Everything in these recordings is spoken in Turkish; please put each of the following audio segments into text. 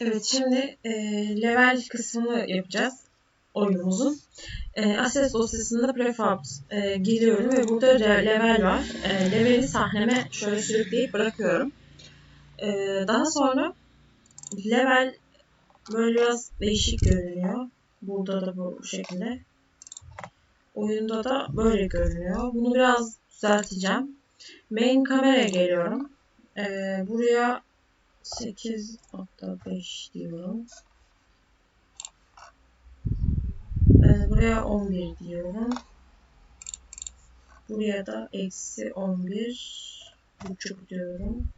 Evet şimdi e, level kısmını yapacağız oyunumuzun. E, Access dosyasında prefabs e, giriyorum ve burada level var. E, leveli sahneme şöyle sürükleyip bırakıyorum. E, daha sonra level böyle biraz değişik görünüyor. Burada da bu şekilde. Oyunda da böyle görünüyor. Bunu biraz düzelteceğim. Main kameraya geliyorum. E, buraya 8.5 diyorum. Ee, buraya 11 diyorum. Buraya da eksi 11 buçuk diyorum.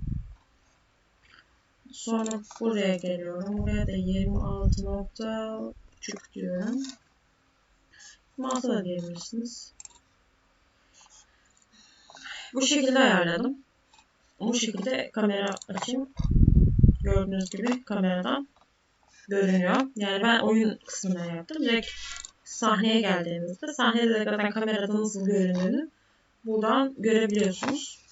Sonra buraya geliyorum. Buraya da 26 nokta buçuk diyorum. 26 da diyebilirsiniz. Bu şekilde ayarladım. Bu şekilde kamera açayım. Gördüğünüz gibi kameradan görünüyor. Yani ben oyun kısmına yaptım. Direkt sahneye geldiğinizde sahnede de zaten kamerada nasıl göründüğünü buradan görebiliyorsunuz.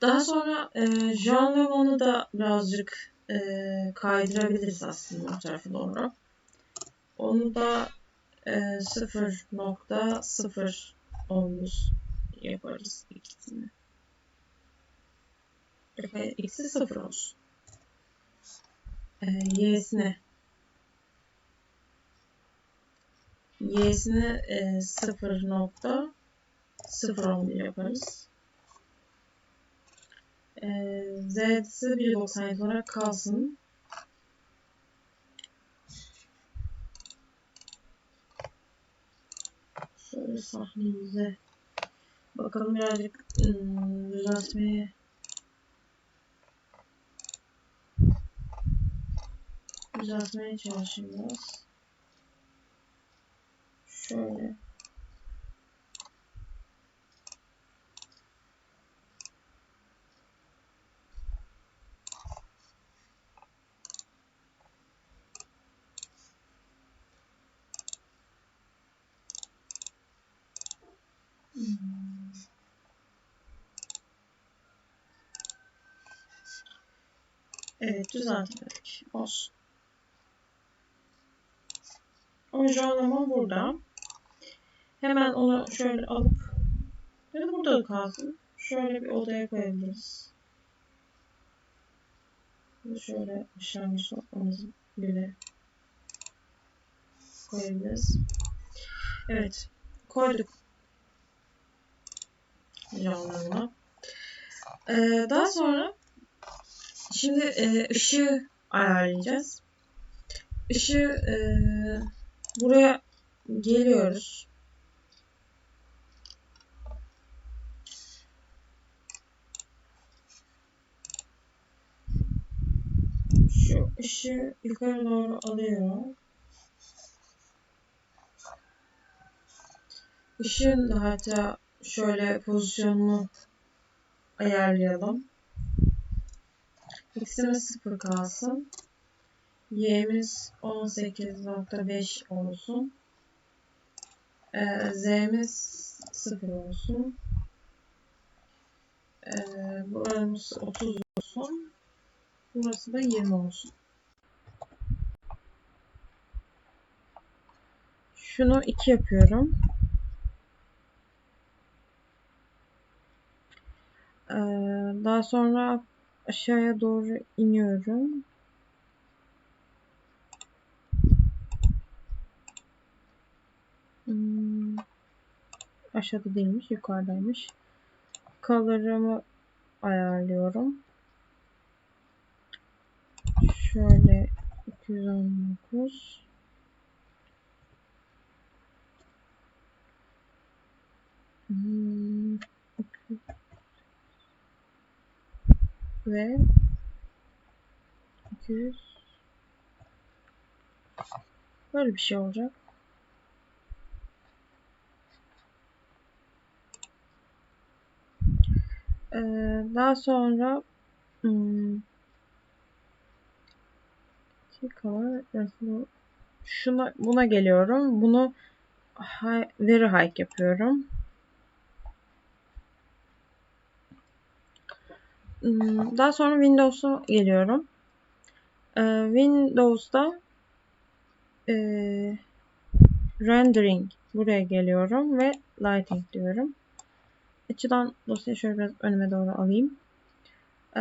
Daha sonra e, Jean Lemon'u da birazcık e, kaydırabiliriz aslında o tarafa doğru. Onu da e, 0.0 yaparız ikisini. Ve x'i 0 olsun. E, y'sine y'sini e, 0.011 yaparız. E, z'si 1.97 olarak kalsın. Şöyle sahnemize bakalım birazcık ım, düzeltmeye düzeltmeye çalışayım biraz. Şöyle. Evet düzeltmedik. Olsun. Orijinalama burada. Hemen onu şöyle alıp ya da burada da kalsın. Şöyle bir odaya koyabiliriz. Şöyle başlangıç noktamızı bile koyabiliriz. Evet. Koyduk. Canlarına. Ee, daha sonra şimdi e, ışığı ayarlayacağız. Işığı e, buraya geliyoruz. Şu ışığı yukarı doğru alıyorum. Işığın da hatta şöyle pozisyonunu ayarlayalım. X'imiz 0 kalsın. Y'miz 18.5 olsun. Ee, Z'miz 0 olsun. Ee, buramız 30 olsun. Burası da 20 olsun. Şunu 2 yapıyorum. Ee, daha sonra aşağıya doğru iniyorum. Aşağıda değilmiş, yukarıdaymış. Color'ımı ayarlıyorum. Şöyle 219 hmm, ve 200 böyle bir şey olacak. Ee, daha sonra hmm, şuna buna geliyorum. Bunu very high yapıyorum. Hmm, daha sonra Windows'a geliyorum. Ee, Windows'da e, rendering buraya geliyorum ve lighting diyorum. Açıdan dosyayı şöyle biraz önüme doğru alayım. Ee,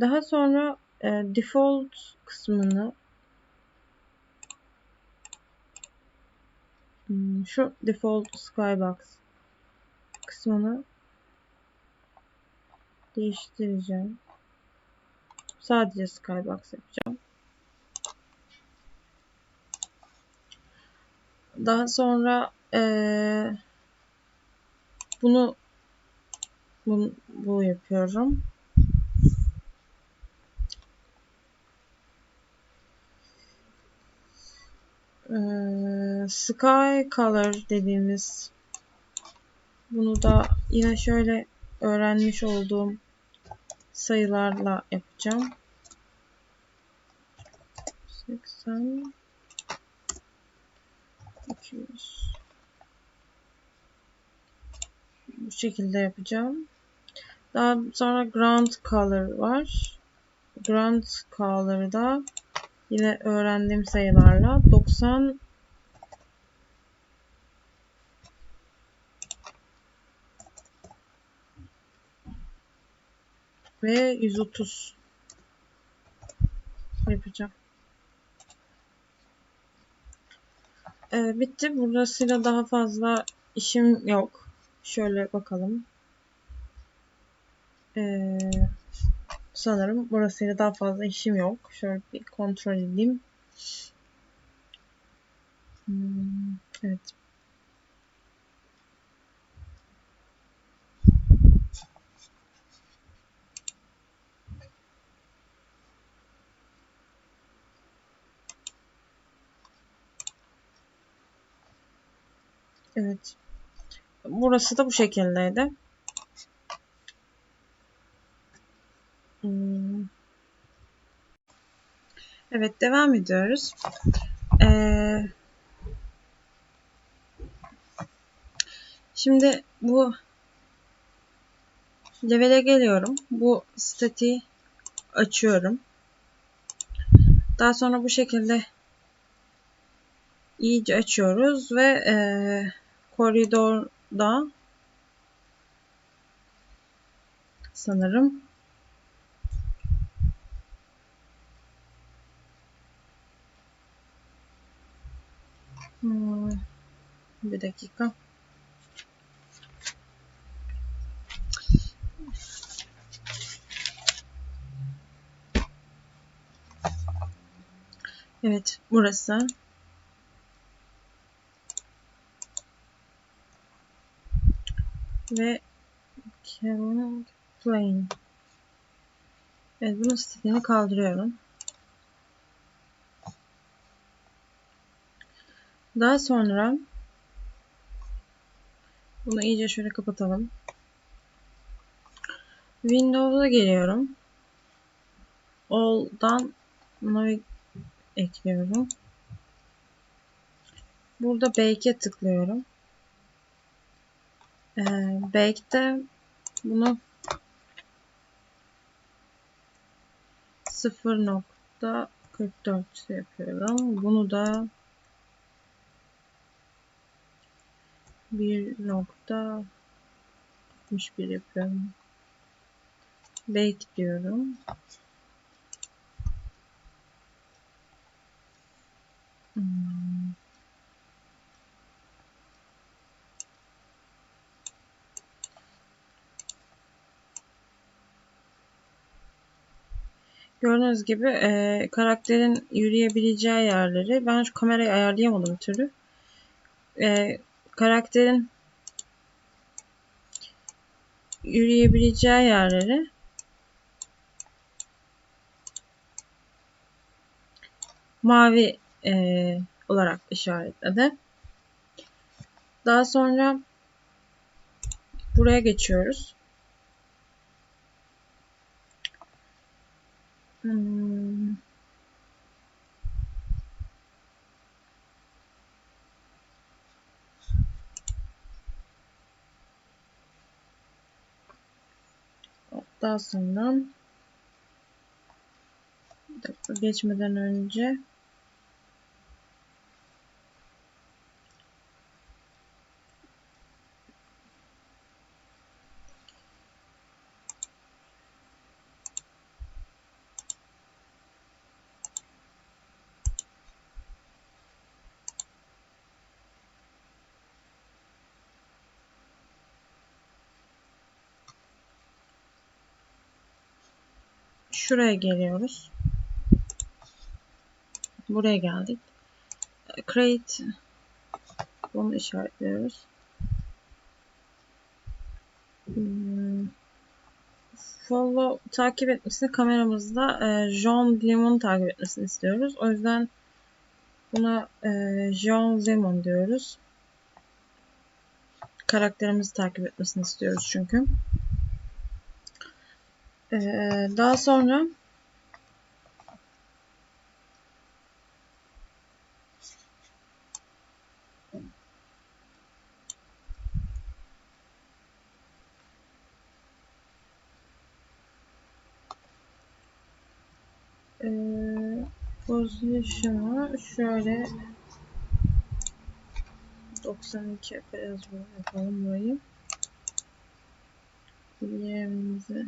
daha sonra e, default kısmını hmm, şu default skybox kısmını değiştireceğim. Sadece skybox yapacağım. Daha sonra ee, bunu, bunu bu yapıyorum. Ee, sky color dediğimiz bunu da yine şöyle öğrenmiş olduğum sayılarla yapacağım. 80 200 bu şekilde yapacağım. Daha sonra ground color var. Ground color'ı da yine öğrendiğim sayılarla 90 ve 130 yapacağım. Ee, bitti. Burasıyla daha fazla işim yok. Şöyle bakalım. Ee, sanırım burasıyla daha fazla işim yok. Şöyle bir kontrol edeyim. Hmm, evet. Evet. Burası da bu şekildeydi. Hmm. Evet devam ediyoruz. Ee, şimdi bu levele geliyorum. Bu statiği açıyorum. Daha sonra bu şekilde iyice açıyoruz ve e, koridorda sanırım hmm, bir dakika. Evet burası ve Kevin Plane. Evet bunun stilini kaldırıyorum. Daha sonra bunu iyice şöyle kapatalım. Windows'a geliyorum. All'dan Navig ekliyorum. Burada Bake'e tıklıyorum. Ee, Bake'de bunu 0.44 yapıyorum. Bunu da 1.61 yapıyorum. Bake diyorum. Hmm. Gördüğünüz gibi e, karakterin yürüyebileceği yerleri ben şu kamerayı ayarlayamadım türlü. E, karakterin yürüyebileceği yerleri mavi e, olarak işaretledi. Daha sonra buraya geçiyoruz. Hmm. Daha sonra geçmeden önce şuraya geliyoruz. Buraya geldik. Create bunu işaretliyoruz. Hmm. Follow takip etmesini kameramızda e, John Lemon takip etmesini istiyoruz. O yüzden buna e, John Lemon diyoruz. Karakterimizi takip etmesini istiyoruz çünkü. Ee, daha sonra position'ı şöyle 92 yapacağız bunu yapalım burayı. Yerimizi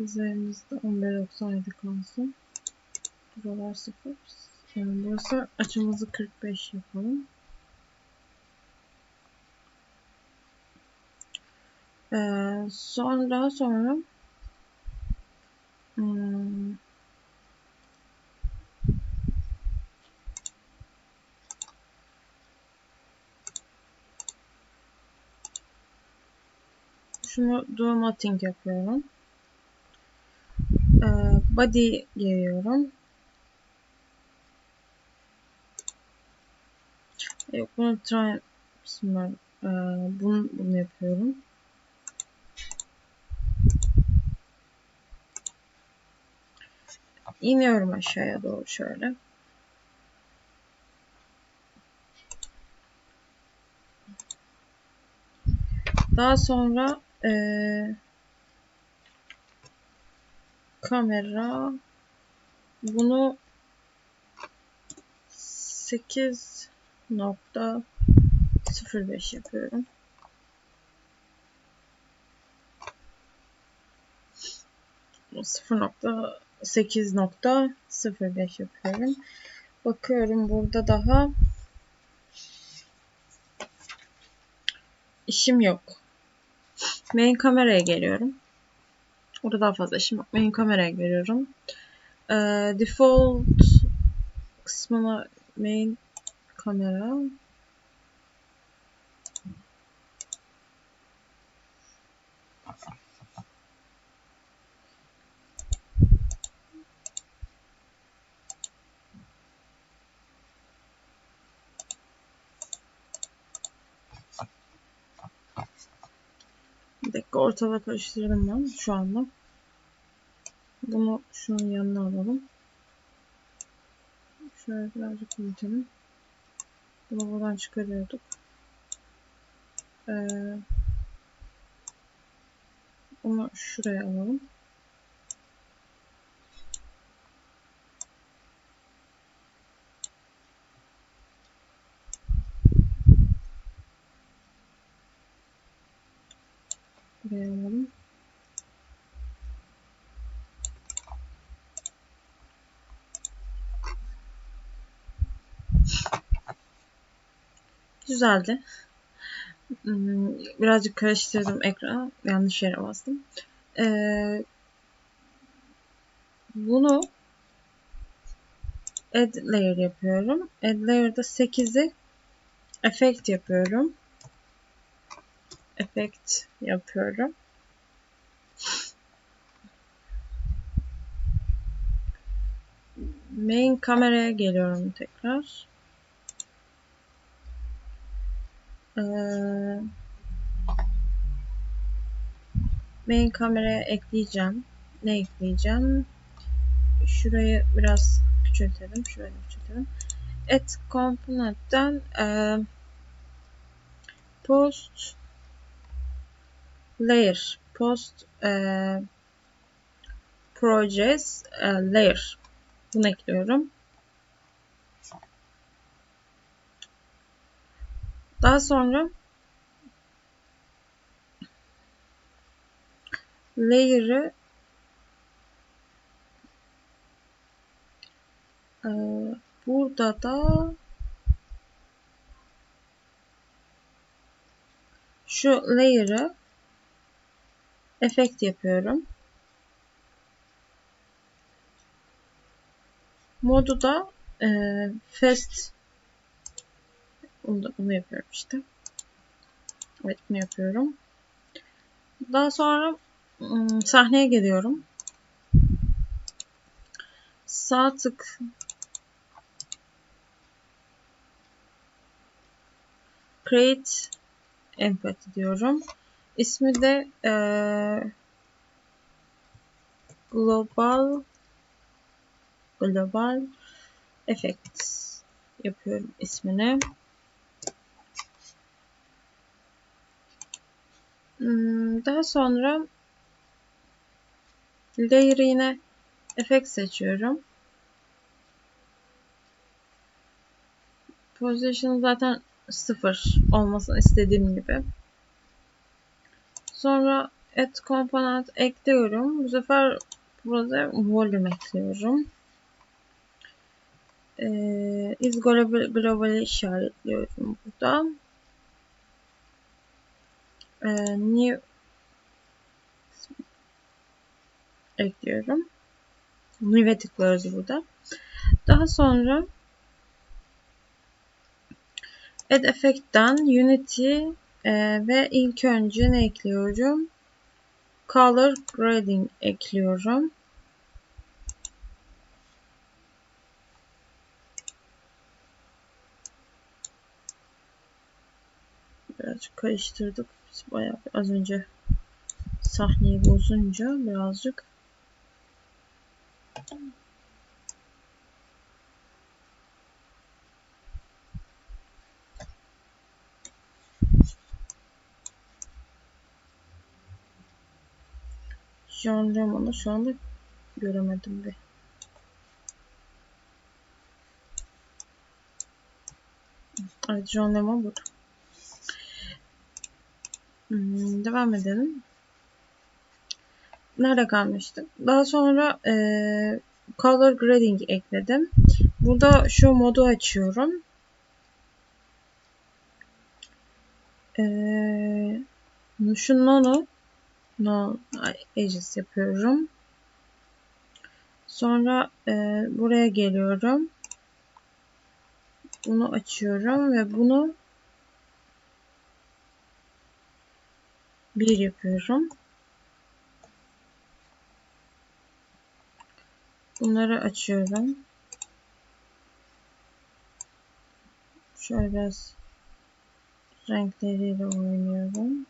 Üzerimizde 11.97 kalsın. Buralar 0. Yani burası açımızı 45 yapalım. Ee, sonra sonra hmm, şunu do nothing yapıyorum. Ee, body giriyorum. Yok bunu try. Ee, bunu, bunu yapıyorum. İniyorum aşağıya doğru şöyle. Daha sonra ee, kamera bunu 8.05 yapıyorum. Bu 0.8.05 yapıyorum. Bakıyorum burada daha işim yok. Main kameraya geliyorum. Orada daha fazla işim yok. Main kameraya geliyorum. Ee, default kısmına main kamera Bir dakika ortada karıştırdım ben şu anda. Bunu şunun yanına alalım. Şöyle birazcık büyütelim. Bunu buradan çıkarıyorduk. Ee, bunu şuraya alalım. Buraya alalım. Güzeldi. Hmm, birazcık karıştırdım ekranı. Yanlış yere bastım. Ee, bunu add layer yapıyorum. Add layer'da 8'i effect yapıyorum. Effect yapıyorum. Main kameraya geliyorum tekrar. Ee, main kameraya ekleyeceğim. Ne ekleyeceğim? Şurayı biraz küçültelim. Şurayı küçültelim. add component'ten e, post layer post e, projects e, layer bunu ekliyorum. Daha sonra layer'ı e, burada da şu layer'ı efekt yapıyorum. Modu da e, fast bunu, da, bunu yapıyorum işte. Evet bunu yapıyorum. Daha sonra ım, sahneye geliyorum. Sağ tık create empathy diyorum. İsmi de e, global global effects yapıyorum ismini. Hmm, daha sonra layer'ı yine efekt seçiyorum. Position zaten sıfır olmasını istediğim gibi. Sonra add component ekliyorum. Bu sefer burada volume ekliyorum. Ee, is global, global işaretliyorum burada. Ee, new ekliyorum. New'e tıklıyoruz burada. Daha sonra Add Effect'ten Unity e, ve ilk önce ne ekliyorum? Color Grading ekliyorum. Birazcık karıştırdık. Biz bayağı az önce sahneyi bozunca birazcık Lemon'u şu anda göremedim bir. Evet Lemon burada. Hmm, devam edelim. Nerede kalmıştık? Daha sonra e, color grading ekledim. Burada şu modu açıyorum. E, şu nono no edges yapıyorum. Sonra e, buraya geliyorum. Bunu açıyorum ve bunu bir yapıyorum. Bunları açıyorum. Şöyle biraz renkleriyle oynuyorum.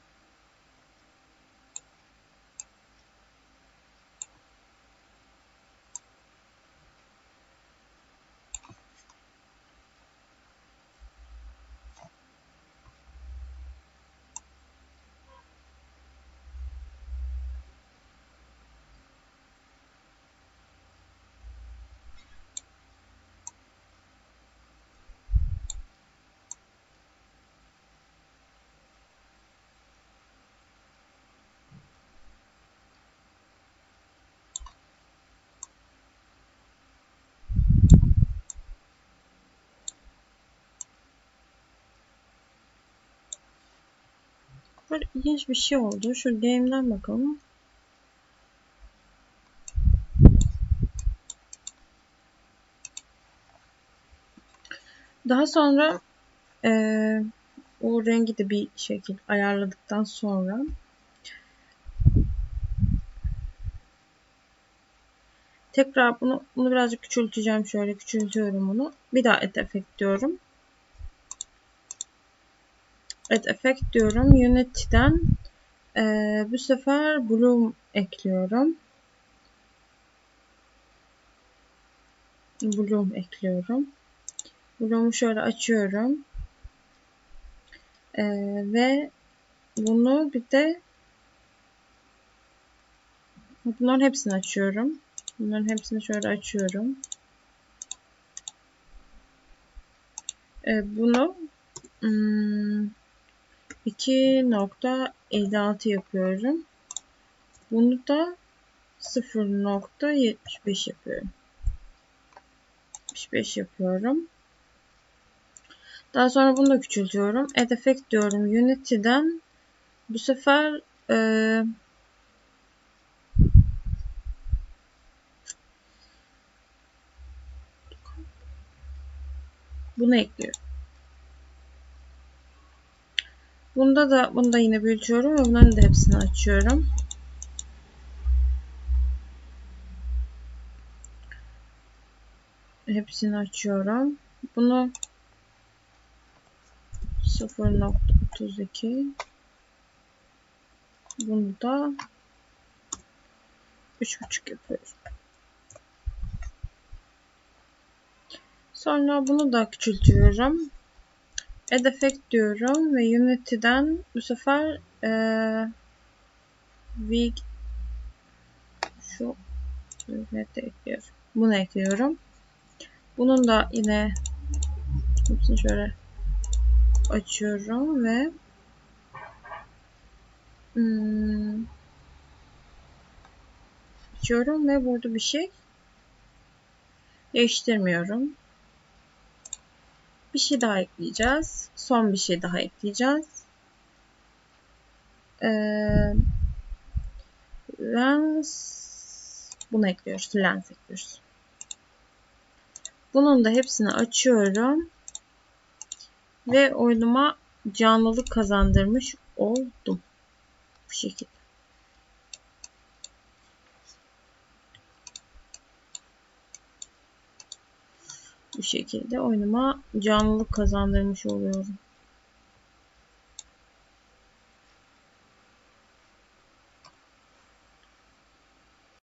Böyle ilginç bir şey oldu. Şu game'den bakalım. Daha sonra e, o rengi de bir şekil ayarladıktan sonra tekrar bunu bunu birazcık küçülteceğim. Şöyle küçültüyorum bunu. Bir daha et efekt diyorum. Evet effect diyorum. Unity'den e, bu sefer bloom ekliyorum. Bloom ekliyorum. Bloğumu şöyle açıyorum. Ee, ve bunu bir de bunların hepsini açıyorum. Bunların hepsini şöyle açıyorum. Ee, bunu hmm, 2.56 yapıyorum. Bunu da 0.75 yapıyorum. 75 yapıyorum. Daha sonra bunu da küçültüyorum. Add effect diyorum Unity'den. Bu sefer e, bunu ekliyorum. Bunda da bunu da yine büyütüyorum ve bunların da hepsini açıyorum. Hepsini açıyorum. Bunu 0.32 bunu da 3.5 yapıyoruz. Sonra bunu da küçültüyorum. Add effect diyorum ve Unity'den bu sefer ee, Vig şu Unity ekliyorum. Bunu ekliyorum. Bunun da yine hepsini şöyle açıyorum ve hmm, açıyorum ve burada bir şey değiştirmiyorum. Bir şey daha ekleyeceğiz. Son bir şey daha ekleyeceğiz. Ee, lens bunu ekliyoruz. Lens ekliyoruz. Bunun da hepsini açıyorum. Ve oyunuma canlılık kazandırmış oldum. Bu şekilde. Şekilde oyunuma canlılık kazandırmış oluyorum.